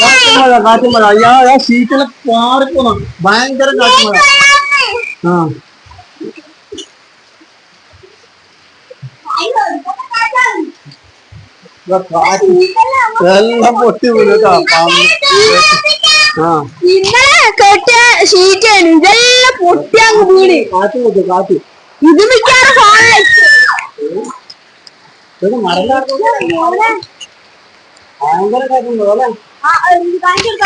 കാറ്റുമഴ കാറ്റുമഴ അയ്യാ ആ ഷീറ്റിലെ പാറിപ്പോണം ഭയങ്കര കാറ്റുമഴ ആ എല്ലാം പൊട്ടി ആ ഇന്നലെ കെട്ടിയ ഷീറ്റാണ് ഇതെല്ലാം പൊട്ടി അങ്ങ് വീണ്. കാറ്റ് പൊട്ടി കാറ്റ്. ഇത് മിക്കാറ് മരം ഭയങ്കര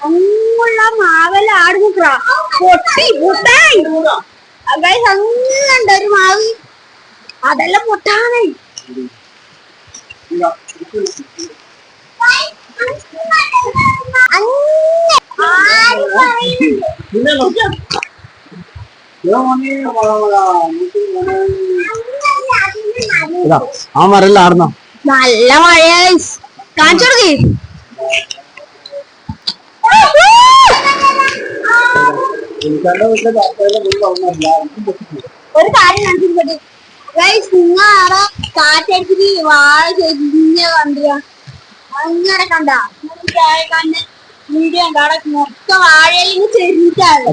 അങ്ങുള്ള മാവല ആട് നിൽക്കറ പൊട്ടി പൊട്ടായി ഗൈസ് അങ്ങുണ്ട് ഒരു മാവ്. അതെല്ലാം പൊട്ടാനായി. അവന്മാരെല്ലാം ആടുന്നോ? നല്ല മഴയാ ഗൈസ് കാണിച്ചു കൊടുക്കേ. ഒരു കാര്യം കാണിച്ചിട്ട് നിങ്ങൾ ആടെ കാറ്റടിച്ചിട്ട് വാഴ ചെരിഞ്ഞ കണ്ടില്ല അങ്ങനെ കണ്ട? കണ്ട് വീഡിയോ കണ്ട? അവിടെ മൊത്തം വാഴയിൽ ചെരിഞ്ഞിട്ടാണ്.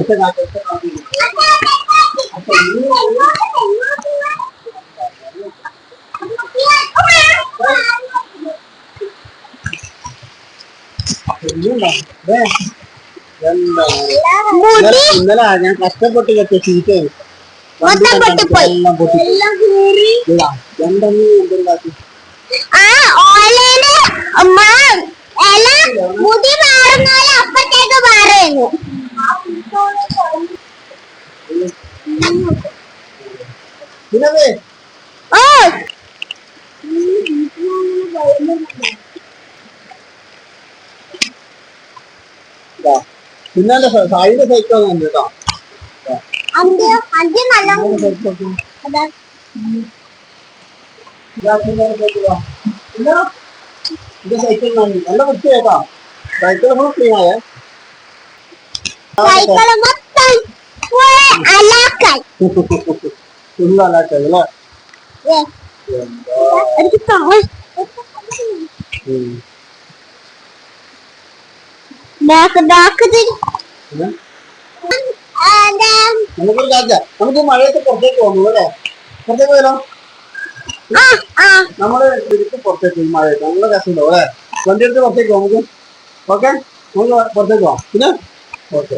ഇന്നലെ ഞാൻ കഷ്ടപ്പെട്ട് കെട്ടിയ സീറ്റാണ്. എല്ലാം പൊട്ടി എല്ലാം കീറി. ഇതാ, എന്തെന്ന് പിന്നെ സൈഡ് സൈക്കിൾ ഉണ്ട് കേട്ടോ. നല്ല സൈക്കിൾ നല്ല ക്ലീൻ ആയേ. മൊത്തം അലാക്കായി. ഫുൾ എനിക്ക് താഴെ നമുക്കൊരു കാര്യം നമുക്ക് മഴയത്ത് പുറത്തേക്ക് പോകുന്നു അല്ലേ? പുറത്തേക്ക് പോയാലോ? നമ്മൾ പുറത്തേക്ക് മഴയത്ത്. നല്ല രസമുണ്ടോ അല്ലേ? വണ്ടി എടുത്ത് പുറത്തേക്ക് പോകും നമുക്ക്. ഓക്കെ നമുക്ക് പുറത്തേക്ക് പോവാം. പിന്നെ? ഓക്കെ